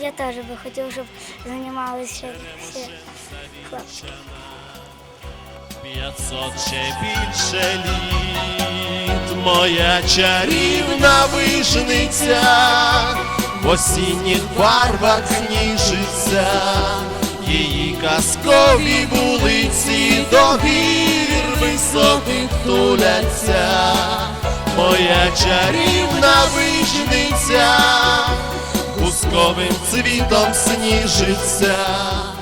Я теж би хотів, щоб займалися всі хлопчики. П'ятсот ще більше літ, моя чарівна вижниця, в осінніх барвах ніжиться, її казкові вулиці до гір високих туляться, моя чарівна вижниця, бусковим цвітом сніжиться.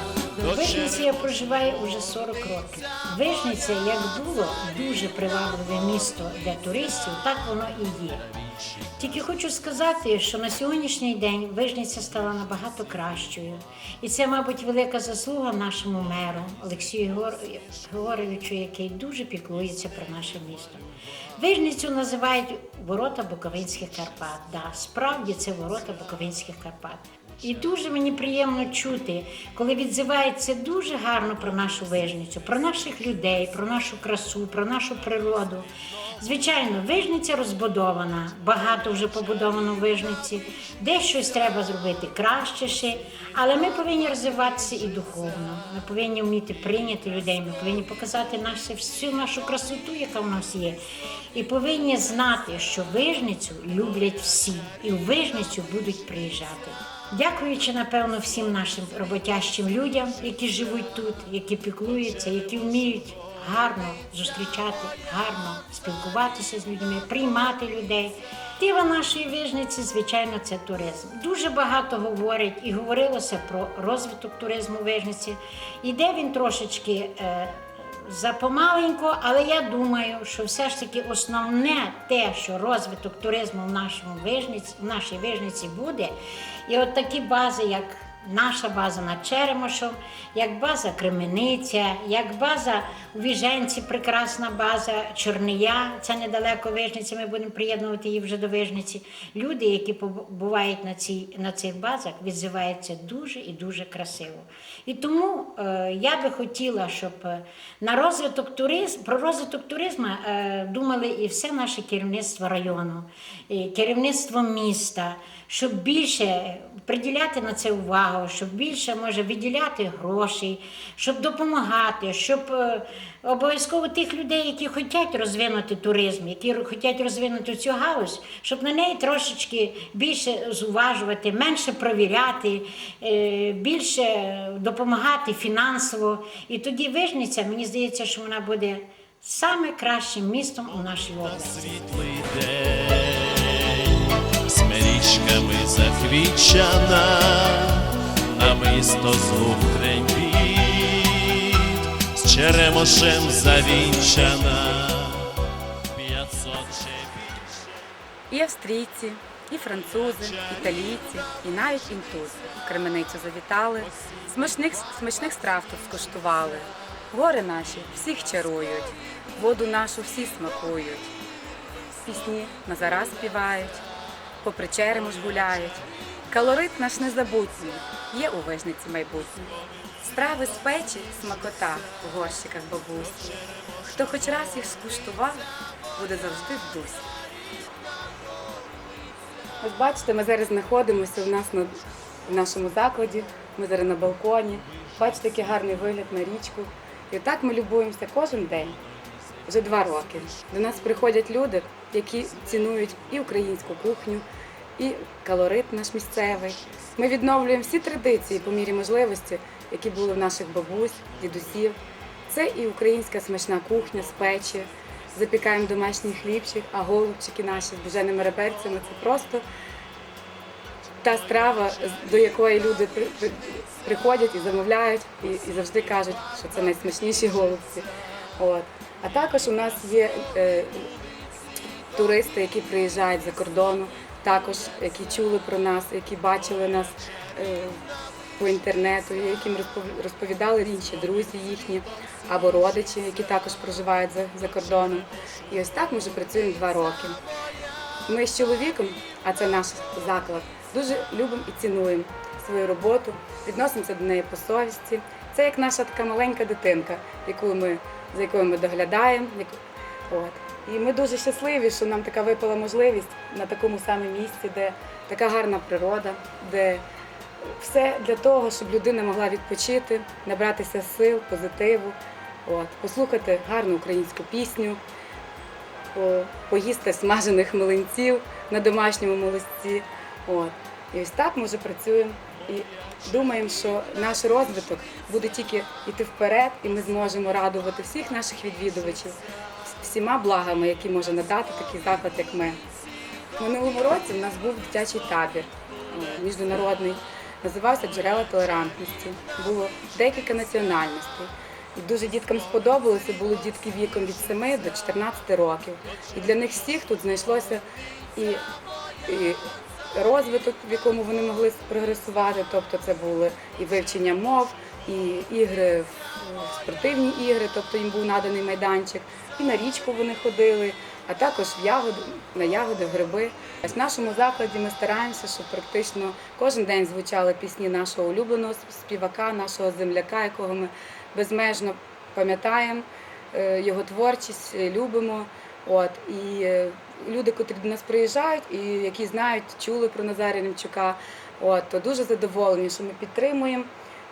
Вижниці я проживаю уже 40 років. Вижниця, як було дуже привабливе місто для туристів, так воно і є. Тільки хочу сказати, що на сьогоднішній день Вижниця стала набагато кращою. І це, мабуть, велика заслуга нашому меру Олексію Геор- Георгійовичу, який дуже піклується про наше місто. Вижницю називають ворота Буковинських Карпат. Да, справді це ворота Буковинських Карпат. І дуже мені приємно чути, коли відзивається дуже гарно про нашу вижницю, про наших людей, про нашу красу, про нашу природу. Звичайно, вижниця розбудована, багато вже побудовано в вижниці, десь щось треба зробити краще ще, але ми повинні розвиватися і духовно. Ми повинні вміти прийняти людей, ми повинні показати нашу, всю нашу красоту, яка в нас є. І повинні знати, що вижницю люблять всі, і в вижницю будуть приїжджати. Дякуючи, напевно, всім нашим роботящим людям, які живуть тут, які піклуються, які вміють гарно зустрічати, гарно спілкуватися з людьми, приймати людей. Тива нашої вижниці, звичайно, це туризм. Дуже багато говорять і говорилося про розвиток туризму вижниці. Іде він трошечки. Е, Запомаленько, але я думаю, що все ж таки основне те, що розвиток туризму в нашому вижниці, в нашій вижниці буде, і от такі бази, як наша база над Черемошем, як база Кремениця, як база у Віженці, прекрасна база Чорния, це недалеко Вижниці, ми будемо приєднувати її вже до Вижниці. Люди, які побувають на, цій, на цих базах, відзиваються дуже і дуже красиво. І тому е, я би хотіла, щоб е, на розвиток туризм, про розвиток туризму е, думали і все наше керівництво району, і керівництво міста, щоб більше приділяти на це увагу, щоб більше може виділяти грошей, щоб допомагати, щоб е, обов'язково тих людей, які хочуть розвинути туризм, які хочуть розвинути цю галузь, щоб на неї трошечки більше зуважувати, менше провіряти, е, більше допомагати фінансово. І тоді вижниця, мені здається, що вона буде саме кращим містом у нашій області. Смирічками заквічана, намисто звук трембіт, з черемошем завінчана. І австрійці, і французи, італійці, і навіть інтузи в Кременицю завітали, смачних, смачних страв тут скуштували. Гори наші всіх чарують, воду нашу всі смакують. Пісні на зараз співають, попри черемош гуляють. Калорит наш незабутній, є у вижниці майбутнє. Страви з печі, смакота в горщиках бабусі. Хто хоч раз їх скуштував, буде завжди в дусі. Ось бачите, ми зараз знаходимося у нас на в нашому закладі. Ми зараз на балконі. Бачите, який гарний вигляд на річку. І так ми любуємося кожен день. Вже два роки. До нас приходять люди, які цінують і українську кухню, і калорит наш місцевий. Ми відновлюємо всі традиції по мірі можливості, які були в наших бабусь, дідусів. Це і українська смачна кухня з печі. Запікаємо домашній хлібчик, а голубчики наші з буженими реберцями це просто та страва, до якої люди при- при- приходять і замовляють, і, і завжди кажуть, що це найсмачніші голубці. От. А також у нас є е, туристи, які приїжджають за кордону, також які чули про нас, які бачили нас е, по інтернету, яким розпов- розповідали інші друзі їхні або родичі, які також проживають за, за кордоном. І ось так ми вже працюємо два роки. Ми з чоловіком, а це наш заклад, дуже любимо і цінуємо свою роботу, відносимося до неї по совісті. Це як наша така маленька дитинка, яку ми, за якою ми доглядаємо. От. І ми дуже щасливі, що нам така випала можливість на такому самому місці, де така гарна природа, де все для того, щоб людина могла відпочити, набратися сил, позитиву, от, послухати гарну українську пісню, поїсти смажених млинців на домашньому молочці. От. І ось так ми вже працюємо і думаємо, що наш розвиток буде тільки йти вперед, і ми зможемо радувати всіх наших відвідувачів всіма благами, які може надати такий заклад, як ми. В минулому році в нас був дитячий табір е, міжнародний, називався Джерела толерантності. Було декілька національностей. І дуже діткам сподобалося, були дітки віком від 7 до 14 років. І для них всіх тут знайшлося і, і розвиток, в якому вони могли прогресувати. Тобто це були і вивчення мов, і ігри, спортивні ігри, тобто їм був наданий майданчик, і на річку вони ходили, а також в ягоди, на ягоди, гриби. В нашому закладі ми стараємося, щоб практично кожен день звучали пісні нашого улюбленого співака, нашого земляка, якого ми безмежно пам'ятаємо, е, його творчість, е, любимо. От і е, люди, котрі до нас приїжджають, і які знають, чули про Назарія Немчука, от то дуже задоволені, що ми підтримуємо.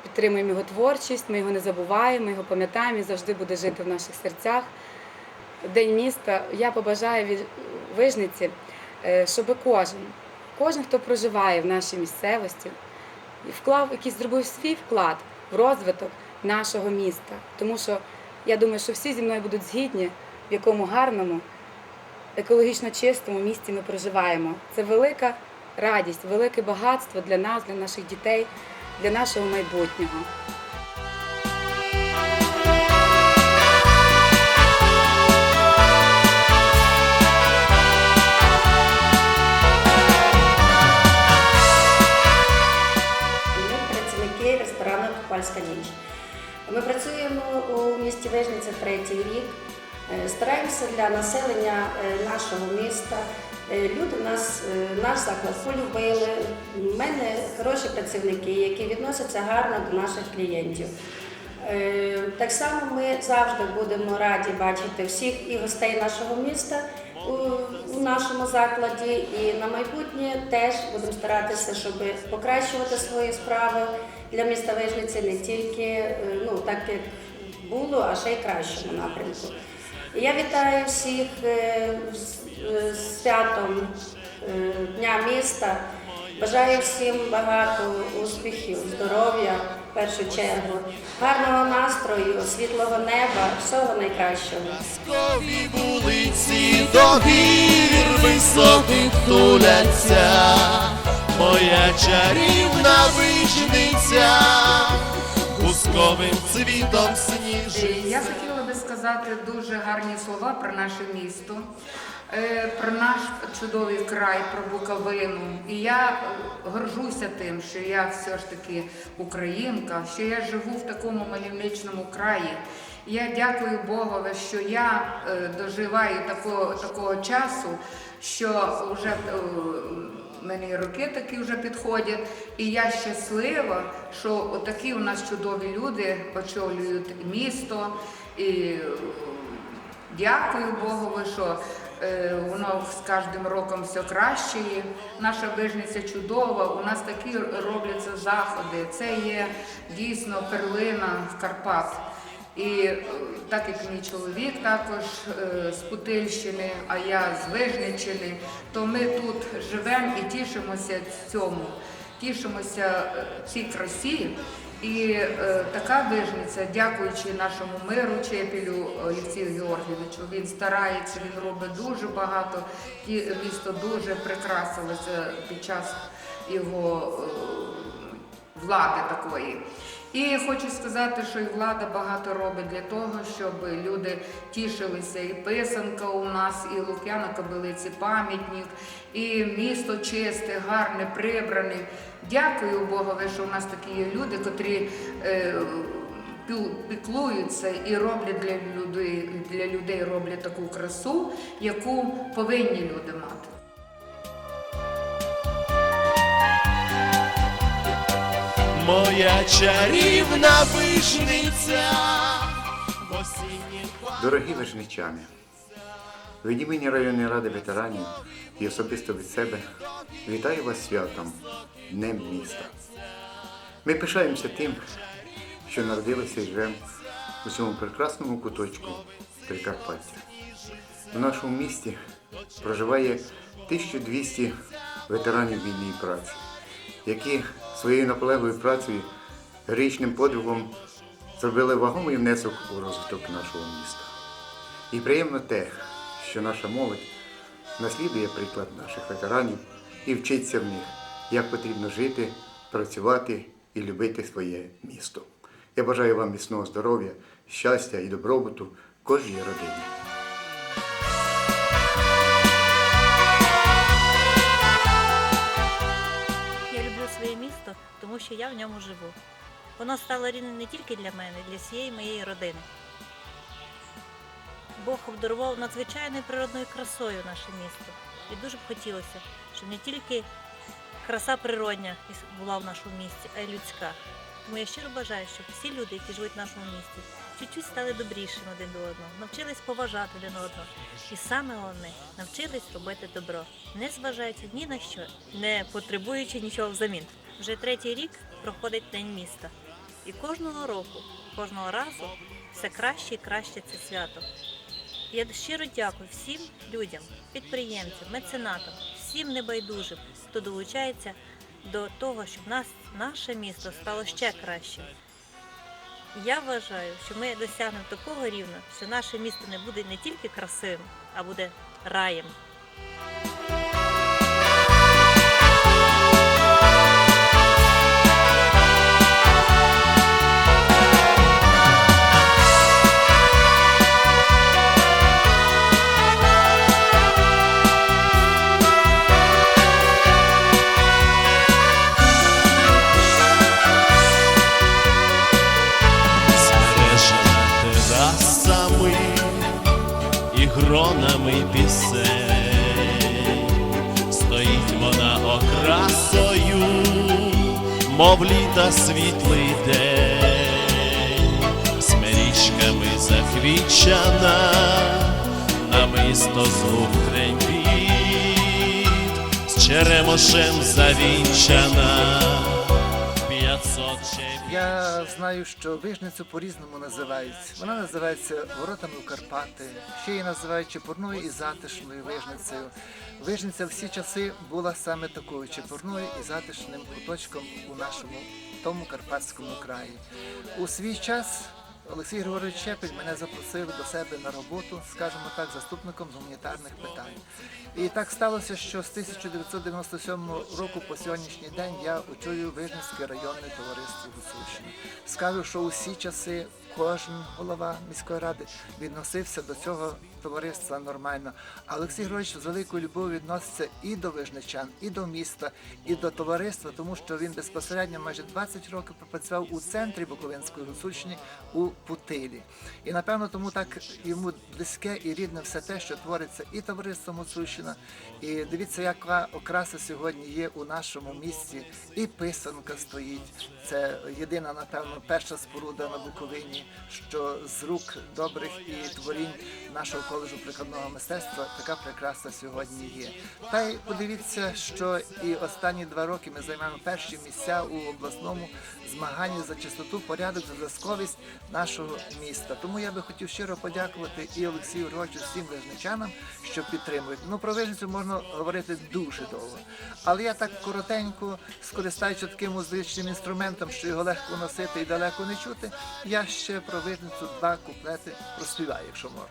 Підтримуємо його творчість, ми його не забуваємо, ми його пам'ятаємо і завжди буде жити в наших серцях. День міста. Я побажаю від вижниці, е, щоб кожен, кожен, хто проживає в нашій місцевості, вклав якийсь зробив свій вклад в розвиток нашого міста. Тому що я думаю, що всі зі мною будуть згідні, в якому гарному, екологічно чистому місті ми проживаємо. Це велика радість, велике багатство для нас, для наших дітей, для нашого майбутнього. Ресторану ніч. Ми працюємо у місті Вижниця третій рік. Е, Стараємося для населення е, нашого міста. Е, Люди нас, наш заклад полюбили. У мене хороші працівники, які відносяться гарно до наших клієнтів. Так само ми завжди будемо раді бачити всіх і гостей нашого міста у нашому закладі. І на майбутнє теж будемо старатися, щоб покращувати свої справи для міста Вижниці не тільки е, ну, так, як було, а ще й кращому напрямку. Я вітаю всіх е, з- е, святом е, Дня міста. Бажаю всім багато успіхів, здоров'я в першу чергу, гарного настрою, світлого неба, всього найкращого. Казкові вулиці до гір високих туляться, моя чарівна вижниця, бусковим цвітом сніжить. Я хотіла би сказати дуже гарні слова про наше місто, е, про наш чудовий край, про Буковину. І я е, горжуся тим, що я все ж таки українка, що я живу в такому мальовничному краї. Я дякую Богові, що я е, доживаю такого, такого часу, що вже мені роки такі вже підходять, і я щаслива, що такі у нас чудові люди очолюють місто. І е, дякую Богові, що е, воно з кожним роком все краще. Наша вижниця чудова, у нас такі робляться заходи. Це є дійсно перлина в Карпат. І е, так як мій чоловік також е, з Путильщини, а я з Вижниччини, то ми тут живемо і тішимося цьому, тішимося е, цій красі. І е, така вижниця, дякуючи нашому миру Чепілю Олексію Георгійовичу, він старається, він робить дуже багато. Ті, місто дуже прикрасилося під час його е, влади такої. І хочу сказати, що і влада багато робить для того, щоб люди тішилися. І писанка у нас, і Лук'яна Кобилиці пам'ятник, і місто чисте, гарне, прибране. Дякую Богові, що у нас такі є люди, котрі е, піклуються і роблять для людей, для людей роблять таку красу, яку повинні люди мати. Моя чарівна вижниця, в осінніх Дорогі вижничани, від імені районної ради ветеранів і особисто від себе вітаю вас святом Днем міста. Ми пишаємося тим, що народилися і живемо у цьому прекрасному куточку Прикарпаття. У нашому місті проживає 1200 ветеранів війни і праці, які своєю наполеглою працею, героїчним подвигом зробили вагомий внесок у розвиток нашого міста. І приємно те, що наша молодь наслідує приклад наших ветеранів і вчиться в них, як потрібно жити, працювати і любити своє місто. Я бажаю вам міцного здоров'я, щастя і добробуту кожній родині. Місто, тому що я в ньому живу. Воно стало рідним не тільки для мене, для всієї моєї родини. Бог обдарував надзвичайною природною красою наше місто. І дуже б хотілося, щоб не тільки краса природня була в нашому місті, а й людська. Тому я щиро бажаю, щоб всі люди, які живуть в нашому місті, чуть-чуть стали добрішими один до одного, навчились поважати один одного. І саме головне, навчились робити добро, не зважаючи ні на що, не потребуючи нічого взамін. Вже третій рік проходить День міста. І кожного року, кожного разу все краще і краще це свято. Я щиро дякую всім людям, підприємцям, меценатам, всім небайдужим, хто долучається до того, щоб нас, наше місто стало ще кращим. Я вважаю, що ми досягнемо такого рівня, що наше місто не буде не тільки красивим, а буде раєм. Мов літа світлий день, з мерічками а намисто звук трембіт, з черемошем завінчана. Я знаю, що вижницю по-різному називають. Вона називається воротами у Карпати, ще її називають чепурною і затишною вижницею. Вижниця всі часи була саме такою чепурною і затишним куточком у нашому тому карпатському краї. У свій час Олексій Григорович Чепель мене запросив до себе на роботу, скажімо так, заступником з гуманітарних питань. І так сталося, що з 1997 року по сьогоднішній день я очолюю Вижницьке районне товариство Гуцульщини. Скажу, що усі часи кожен голова міської ради відносився до цього товариства нормально. А Олексій Григорович з великою любов'ю відноситься і до вижничан, і до міста, і до товариства, тому що він безпосередньо майже 20 років пропрацював у центрі Буковинської Гуцульщини у Путилі. І напевно тому так йому близьке і рідне все те, що твориться і товариством Гуцульщина. І дивіться, яка окраса сьогодні є у нашому місті. І писанка стоїть. Це єдина, напевно, перша споруда на Буковині, що з рук добрих і творінь нашого коледжу прикладного мистецтва така прекрасна сьогодні є. Та й подивіться, що і останні два роки ми займаємо перші місця у обласному змаганні за чистоту, порядок, за зв'язковість нашого міста. Тому я би хотів щиро подякувати і Олексію Григоровичу, всім вижничанам, що підтримують. Ну про вижницю можна говорити дуже довго. Але я так коротенько, скористаючись таким музичним інструментом, що його легко носити і далеко не чути, я ще про вижницю два куплети проспіваю, якщо можна.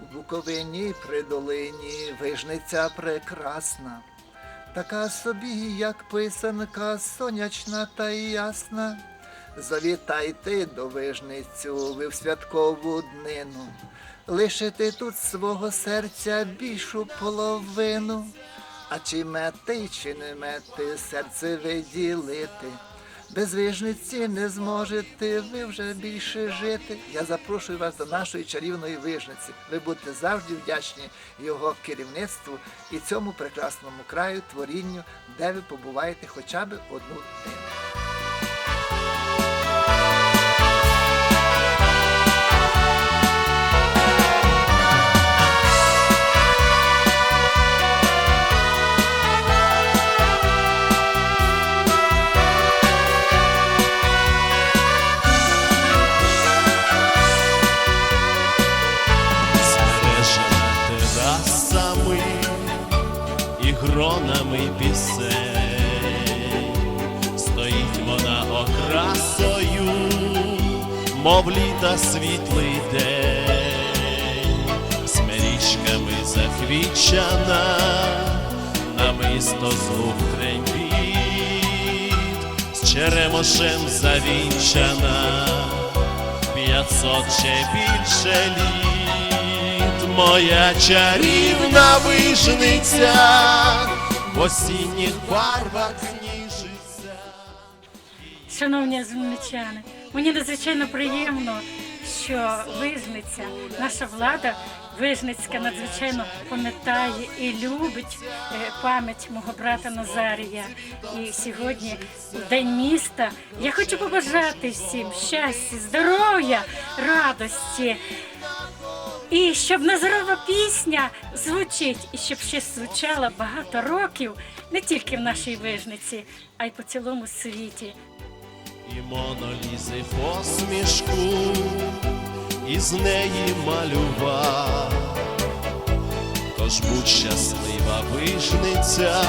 В Буковині при долині вижниця прекрасна, така собі, як писанка, сонячна та ясна. Завітайте до вижницю ви в святкову днину, лишите тут свого серця більшу половину. А чи мети, чи не мети, серце ви ділити. Без вижниці не зможете ви вже більше жити. Я запрошую вас до нашої чарівної вижниці. Ви будете завжди вдячні його керівництву і цьому прекрасному краю, творінню, де ви побуваєте хоча б одну днину. Намисто звук трембіт, з черемошем завінчана, п'ятсот ще більше літ, моя чарівна вижниця, в осінніх барвах кніжиця. Шановні землячани, мені надзвичайно приємно, що Вижниця, наша влада Вижницька надзвичайно пам'ятає і любить е, пам'ять мого брата Назарія. І сьогодні, День міста, я хочу побажати всім щастя, здоров'я, радості. І щоб Назарова пісня звучить, і щоб ще звучала багато років не тільки в нашій вижниці, а й по цілому світі. І монолізи посмішку із неї малював. Тож будь щаслива вижниця,